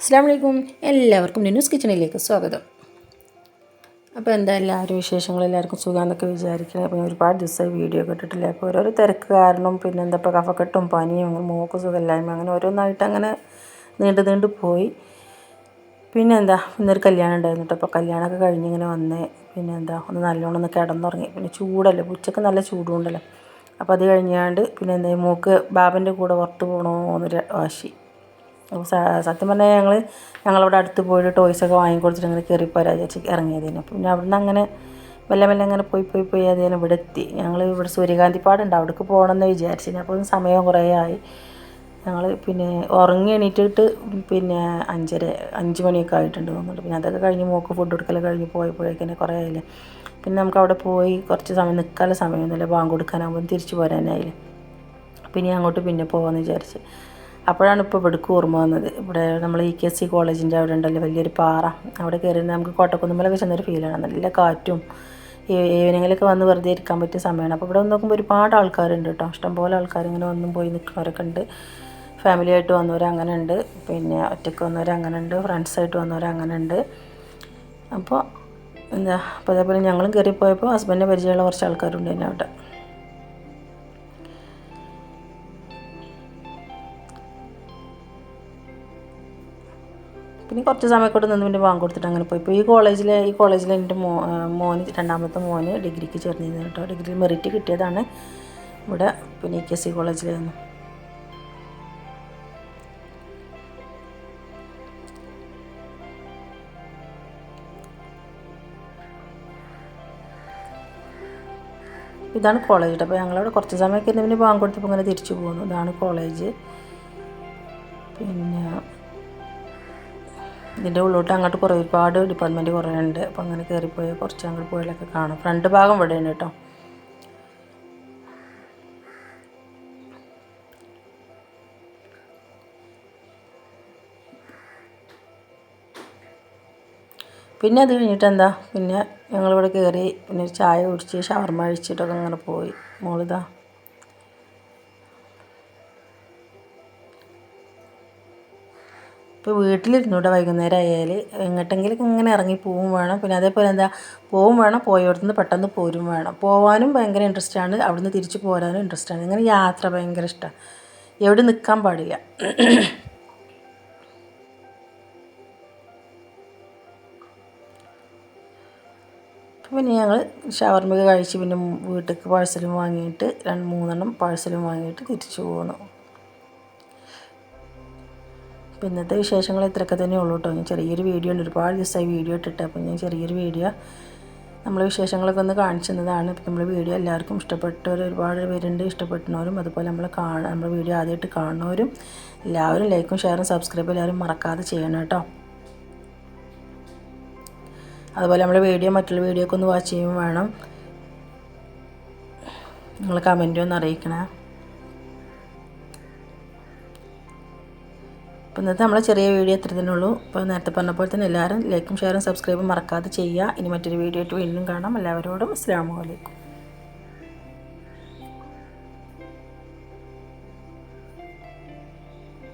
അസ്സാം എല്ലാവർക്കും ന്യൂസ് കിച്ചണിലേക്ക് സ്വാഗതം. അപ്പോൾ എന്താ എല്ലാവരും വിശേഷങ്ങൾ എല്ലാവർക്കും സുഖമെന്നൊക്കെ വിചാരിക്കുന്നത് അപ്പോൾ ഒരുപാട് ദിവസമായി വീഡിയോ കേട്ടിട്ടില്ല അപ്പോൾ ഓരോരോ തിരക്ക് കാരണം പിന്നെ എന്താ ഇപ്പോൾ കഫക്കെട്ടും പനിയും മൂക്ക് സുഖമില്ലായ്മ അങ്ങനെ ഓരോന്നായിട്ട് അങ്ങനെ നീണ്ടു നീണ്ടു പോയി. പിന്നെ എന്താ ഇന്നൊരു കല്യാണം ഉണ്ടായിരുന്നു അപ്പോൾ കല്യാണമൊക്കെ കഴിഞ്ഞ് ഇങ്ങനെ വന്നേ പിന്നെ എന്താ ഒന്ന് നല്ലോണം ഒന്ന് കിടന്നുറങ്ങി. പിന്നെ ചൂടല്ലേ ഉച്ചയ്ക്ക് നല്ല ചൂടുണ്ടല്ലോ അപ്പോൾ അത് കഴിഞ്ഞാണ്ട് പിന്നെ എന്താ മൂക്ക് ബാബന്റെ കൂടെ പുറത്ത് പോകണമെന്നൊരു വാശി. സത്യം പറഞ്ഞാൽ ഞങ്ങൾ ഞങ്ങളവിടെ അടുത്ത് പോയിട്ട് ടോയ്സൊക്കെ വാങ്ങിക്കൊടുത്തിട്ട് അങ്ങനെ കയറി പോരാ വിചാരിച്ച് ഇറങ്ങിയതിന് പിന്നെ നിന്ന് അങ്ങനെ മെല്ലെ മെല്ലെ അങ്ങനെ പോയി പോയി പോയി അതിന് ഇവിടെ എത്തി ഞങ്ങൾ ഇവിടെ സൂര്യകാന്തി പാടുണ്ട് അവിടേക്ക് പോകണമെന്ന് വിചാരിച്ചു അപ്പോൾ സമയം കുറേ ആയി. ഞങ്ങൾ പിന്നെ ഉറങ്ങി എണീറ്റിട്ട് പിന്നെ അഞ്ചര അഞ്ച് മണിയൊക്കെ ആയിട്ടുണ്ട് തോന്നുന്നുണ്ട്. പിന്നെ അതൊക്കെ കഴിഞ്ഞ് മോക്ക് ഫുഡ് കൊടുക്കലൊക്കെ കഴിഞ്ഞ് പോയപ്പോഴേക്കിനെ കുറേ ആയില്ലേ. പിന്നെ നമുക്ക് അവിടെ പോയി കുറച്ച് സമയം നിൽക്കാനുള്ള സമയമൊന്നുമില്ല. ബാങ്ക് കൊടുക്കാനാകുമ്പോൾ തിരിച്ചു പോരാനായില്ലേ. പിന്നെ അങ്ങോട്ട് പിന്നെ പോകാമെന്ന് വിചാരിച്ച്. അപ്പോഴാണ് ഇപ്പോൾ ഇവിടേക്ക് ഓർമ്മ വന്നത്. ഇവിടെ നമ്മൾ ഇ കെ സി കോളേജിന്റെ അവിടെ ഉണ്ടല്ലോ വലിയൊരു പാറ. അവിടെ കയറി നമുക്ക് കോട്ടക്കുന്നുമ്മലൊക്കെ ചെന്നൊരു ഫീലാണ് നല്ല കാറ്റും ഈവനിങ്ങിലൊക്കെ വന്ന് വെറുതെ ഇരിക്കാൻ പറ്റിയ സമയമാണ്. അപ്പോൾ ഇവിടെ നോക്കുമ്പോൾ ഒരുപാട് ആൾക്കാരുണ്ട് കേട്ടോ. ഇഷ്ടംപോലെ ആൾക്കാർ ഇങ്ങനെ വന്നും പോയി നിൽക്കുന്നവരൊക്കെ ഉണ്ട്. ഫാമിലി ആയിട്ട് വന്നവർ അങ്ങനെ ഉണ്ട്. പിന്നെ ഒറ്റയ്ക്ക് വന്നവർ അങ്ങനെ ഉണ്ട്. ഫ്രണ്ട്സായിട്ട് വന്നവർ അങ്ങനെ ഉണ്ട്. അപ്പോൾ എന്താ അപ്പോൾ അതേപോലെ ഞങ്ങളും കയറിപ്പോയപ്പോൾ ഹസ്ബൻഡിനെ പരിചയമുള്ള കുറച്ച് ആൾക്കാരുണ്ട് എന്നെ അവിടെ പിന്നെ കുറച്ച് സമയമൊക്കെ നിന്ന് പിന്നെ വാങ്ങി കൊടുത്തിട്ട് അങ്ങനെ പോയി. ഇപ്പോൾ ഈ കോളേജിൽ ഈ കോളേജിൽ എന്റെ മോ മോന് രണ്ടാമത്തെ മോന് ഡിഗ്രിക്ക് ചേർന്നിരുന്നു കേട്ടോ. ഡിഗ്രി മെറിറ്റ് കിട്ടിയതാണ്. ഇവിടെ പിന്നെ കെ സി കോളേജിലായിരുന്നു ഇതാണ് കോളേജ് അപ്പോൾ ഞങ്ങളവിടെ കുറച്ച് സമയമൊക്കെ ഇരുന്ന് പിന്നെ വാങ്ങി കൊടുത്തപ്പോൾ ഇങ്ങനെ തിരിച്ചു പോകുന്നു ഇതാണ് കോളേജ്. പിന്നെ ഇതിന്റെ ഉള്ളോട്ട് അങ്ങോട്ട് കുറേ ഒരുപാട് ഡിപ്പാർട്ട്മെന്റ് കുറേ ഉണ്ട് അപ്പോൾ അങ്ങനെ കയറിപ്പോയി കുറച്ച് അങ്ങോട്ട് പോയാലൊക്കെ കാണാം. ഫ്രണ്ട് ഭാഗം ഇവിടെയാണ് കേട്ടോ. പിന്നെ അത് കഴിഞ്ഞിട്ട് എന്താ? പിന്നെ ഞങ്ങളിവിടെ കയറി പിന്നെ ചായ കുടിച്ച് ഷവർമ കഴിച്ചിട്ടൊക്കെ അങ്ങനെ പോയി. മോളിതാ. ഇപ്പോൾ വീട്ടിലിരുന്നൂടെ വൈകുന്നേരം ആയാൽ എങ്ങോട്ടെങ്കിലും ഇങ്ങനെ ഇറങ്ങി പോവും വേണം. പിന്നെ അതേപോലെ എന്താ പോവും വേണം പോയോടത്തുനിന്ന് പെട്ടെന്ന് പോരും വേണം. പോവാനും ഭയങ്കര ഇൻട്രസ്റ്റ് ആണ്. അവിടുന്ന് തിരിച്ചു പോരാനും ഇൻട്രസ്റ്റ് ആണ്. ഇങ്ങനെ യാത്ര ഭയങ്കര ഇഷ്ടമാണ് എവിടെ നിൽക്കാൻ പാടില്ല. പിന്നെ ഞങ്ങൾ ഷവർമ്മ കഴിച്ച് പിന്നെ വീട്ടിലേക്ക് പാഴ്സലും വാങ്ങിയിട്ട് രണ്ട് മൂന്നെണ്ണം പാഴ്സലും വാങ്ങിയിട്ട് തിരിച്ചു പോന്നു. അപ്പോൾ ഇന്നത്തെ വിശേഷങ്ങൾ ഇത്രയൊക്കെ തന്നെ ഉള്ളൂ കേട്ടോ. ഞാൻ ചെറിയൊരു വീഡിയോ ഉണ്ട്. ഒരുപാട് ദിവസമായി വീഡിയോ ഇട്ടിട്ട് അപ്പോൾ ഞാൻ ചെറിയൊരു വീഡിയോ നമ്മൾ വിശേഷങ്ങളൊക്കെ ഒന്ന് കാണിച്ചു തന്നതാണ്. അപ്പോൾ നമ്മൾ വീഡിയോ എല്ലാവർക്കും ഇഷ്ടപ്പെട്ടവർ ഒരുപാട് പേരുണ്ട്. ഇഷ്ടപ്പെടുന്നവരും അതുപോലെ നമ്മൾ കാണാൻ നമ്മുടെ വീഡിയോ ആദ്യമായിട്ട് കാണുന്നവരും എല്ലാവരും ലൈക്കും ഷെയറും സബ്സ്ക്രൈബും എല്ലാവരും മറക്കാതെ ചെയ്യണം കേട്ടോ. അതുപോലെ നമ്മുടെ വീഡിയോ മറ്റുള്ള വീഡിയോ ഒക്കെ ഒന്ന് വാച്ച് ചെയ്യുമ്പോൾ വേണം നിങ്ങൾ കമന്റും ഒന്ന് അറിയിക്കണേ. അപ്പോൾ ഇന്നത്തെ നമ്മളെ ചെറിയ വീഡിയോ എത്ര തന്നെ ഉള്ളൂ. അപ്പോൾ നേരത്തെ പറഞ്ഞ പോലെ തന്നെ എല്ലാവരും ലൈക്കും ഷെയറും സബ്സ്ക്രൈബും മറക്കാതെ ചെയ്യുക. ഇനി മറ്റൊരു വീഡിയോ ആയിട്ട് വീണ്ടും കാണാം. എല്ലാവരോടും അസ്സാം വലൈക്കും